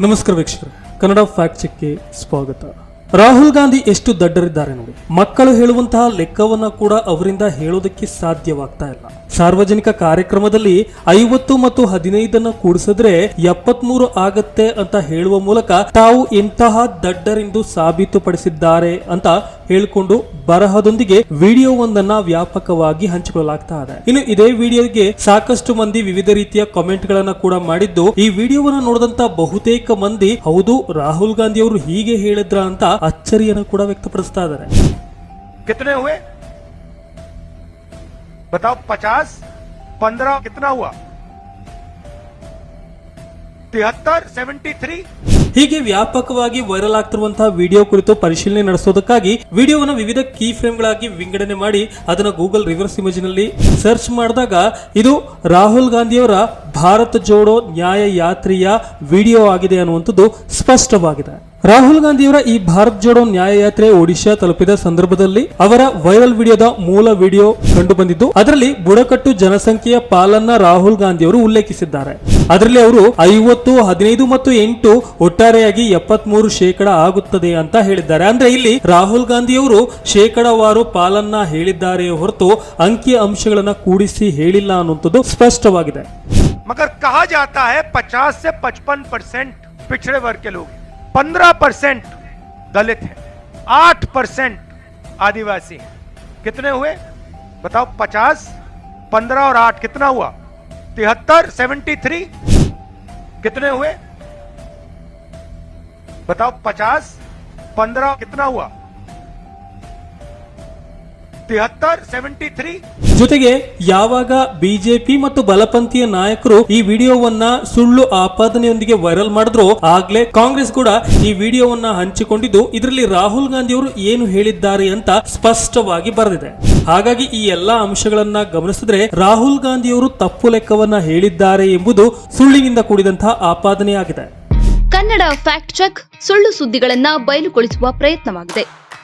ನಮಸ್ಕಾರ ವೀಕ್ಷಕರು. ಕನ್ನಡ ಫ್ಯಾಕ್ಟ್ ಚೆಕ್ಗೆ ಸ್ವಾಗತ. ರಾಹುಲ್ ಗಾಂಧಿ ಎಷ್ಟು ದಡ್ಡರಿದ್ದಾರೆ ನೋಡಿ. ಮಕ್ಕಳು ಹೇಳುವಂತಹ ಲೆಕ್ಕವನ್ನ ಕೂಡ ಅವರಿಂದ ಹೇಳೋದಕ್ಕೆ ಸಾಧ್ಯವಾಗ್ತಾ ಇಲ್ಲ. ಸಾರ್ವಜನಿಕ ಕಾರ್ಯಕ್ರಮದಲ್ಲಿ ಐವತ್ತು ಮತ್ತು ಹದಿನೈದನ್ನು ಕೂಡಿಸಿದ್ರೆ ಎಪ್ಪತ್ಮೂರು ಆಗತ್ತೆ ಅಂತ ಹೇಳುವ ಮೂಲಕ ತಾವು ಇಂತಹ ದಡ್ಡರೆಂದು ಸಾಬೀತುಪಡಿಸಿದ್ದಾರೆ ಅಂತ ಹೇಳಿಕೊಂಡು ಬರಹದೊಂದಿಗೆ ವಿಡಿಯೋ ಒಂದನ್ನ ವ್ಯಾಪಕವಾಗಿ ಹಂಚಿಕೊಳ್ಳಲಾಗ್ತಾ ಇದೆ. ಇನ್ನು ಇದೇ ವಿಡಿಯೋಗೆ ಸಾಕಷ್ಟು ಮಂದಿ ವಿವಿಧ ರೀತಿಯ ಕಾಮೆಂಟ್ ಗಳನ್ನ ಕೂಡ ಮಾಡಿದ್ದು, ಈ ವಿಡಿಯೋವನ್ನ ನೋಡಿದಂತ ಬಹುತೇಕ ಮಂದಿ, ಹೌದು, ರಾಹುಲ್ ಗಾಂಧಿ ಅವರು ಹೀಗೆ ಹೇಳಿದ್ರ? ಅಂತ ಅಚ್ಚರಿಯನ್ನು ಕೂಡ ವ್ಯಕ್ತಪಡಿಸ್ತಾ ಇದ್ದಾರೆ. बताओ पचास पंद्रह कितना हुआ तिहत्तर सेवेंटी थ्री ಹೀಗೆ ವ್ಯಾಪಕವಾಗಿ ವೈರಲ್ ಆಗ್ತಿರುವಂತಹ ವಿಡಿಯೋ ಕುರಿತು ಪರಿಶೀಲನೆ ನಡೆಸೋದಕ್ಕಾಗಿ ವಿಡಿಯೋವನ್ನು ವಿವಿಧ ಕೀ ಫ್ರೇಮ್ಗಳಾಗಿ ವಿಂಗಡಣೆ ಮಾಡಿ ಅದನ್ನ ಗೂಗಲ್ ರಿವರ್ಸ್ ಇಮೇಜ್ ನಲ್ಲಿ ಸರ್ಚ್ ಮಾಡಿದಾಗ ಇದು ರಾಹುಲ್ ಗಾಂಧಿಯವರ ಭಾರತ್ ಜೋಡೋ ನ್ಯಾಯ ಯಾತ್ರೆಯ ವಿಡಿಯೋ ಆಗಿದೆ ಅನ್ನುವಂಥದ್ದು ಸ್ಪಷ್ಟವಾಗಿದೆ ರಾಹುಲ್ ಗಾಂಧಿಯವರ ಈ ಭಾರತ್ ಜೋಡೋ ನ್ಯಾಯ ಯಾತ್ರೆ ಒಡಿಶಾ ತಲುಪಿದ ಸಂದರ್ಭದಲ್ಲಿ ಅವರ ವೈರಲ್ ವಿಡಿಯೋದ ಮೂಲ ವಿಡಿಯೋ ಕಂಡು ಬಂದಿದ್ದು ಅದರಲ್ಲಿ ಬುಡಕಟ್ಟು ಜನಸಂಖ್ಯೆಯ ಪಾಲನ್ನ ರಾಹುಲ್ ಗಾಂಧಿಯವರು ಉಲ್ಲೇಖಿಸಿದ್ದಾರೆ ಅದರಲ್ಲಿ ಅವರು ಐವತ್ತು ಹದಿನೈದು ಮತ್ತು ಎಂಟು ಒಟ್ಟಾರೆಯಾಗಿ ಎಪ್ಪತ್ಮೂರು ಶೇಕಡ ಆಗುತ್ತದೆ ಅಂತ ಹೇಳಿದ್ದಾರೆ ಅಂದ್ರೆ ಇಲ್ಲಿ ರಾಹುಲ್ ಗಾಂಧಿಯವರು ಶೇಕಡವಾರು ಪಾಲನ್ನ ಹೇಳಿದ್ದಾರೆ ಹೊರತು ಅಂಕಿ ಅಂಶಗಳನ್ನ ಕೂಡಿಸಿ ಹೇಳಿಲ್ಲ ಅನ್ನುವಂಥದ್ದು ಸ್ಪಷ್ಟವಾಗಿದೆ मगर कहा जाता है 50 से 55 परसेंट पिछड़े वर्ग के लोग 15 परसेंट दलित है, आठ परसेंट आदिवासी है। कितने हुए? बताओ 50 15 और आठ कितना हुआ? तिहत्तर 73 कितने हुए? बताओ 50 15 कितना हुआ? तिहत्तर 73 ಜೊತೆಗೆ ಯಾವಾಗ ಬಿಜೆಪಿ ಮತ್ತು ಬಲಪಂಥೀಯ ನಾಯಕರು ಈ ವಿಡಿಯೋವನ್ನ ಸುಳ್ಳು ಆಪಾದನೆಯೊಂದಿಗೆ ವೈರಲ್ ಮಾಡಿದ್ರು ಆಗ್ಲೇ ಕಾಂಗ್ರೆಸ್ ಕೂಡ ಈ ವಿಡಿಯೋವನ್ನ ಹಂಚಿಕೊಂಡಿದ್ದು ಇದರಲ್ಲಿ ರಾಹುಲ್ ಗಾಂಧಿ ಅವರು ಏನು ಹೇಳಿದ್ದಾರೆ ಅಂತ ಸ್ಪಷ್ಟವಾಗಿ ಬರೆದಿದೆ. ಹಾಗಾಗಿ ಈ ಎಲ್ಲಾ ಅಂಶಗಳನ್ನ ಗಮನಿಸಿದ್ರೆ ರಾಹುಲ್ ಗಾಂಧಿ ಅವರು ತಪ್ಪು ಲೆಕ್ಕವನ್ನ ಹೇಳಿದ್ದಾರೆ ಎಂಬುದು ಸುಳ್ಳಿನಿಂದ ಕೂಡಿದಂತಹ ಆಪಾದನೆಯಾಗಿದೆ. ಕನ್ನಡ ಫ್ಯಾಕ್ಟ್ ಚೆಕ್ ಸುಳ್ಳು ಸುದ್ದಿಗಳನ್ನ ಬಯಲುಗೊಳಿಸುವ ಪ್ರಯತ್ನವಾಗಿದೆ.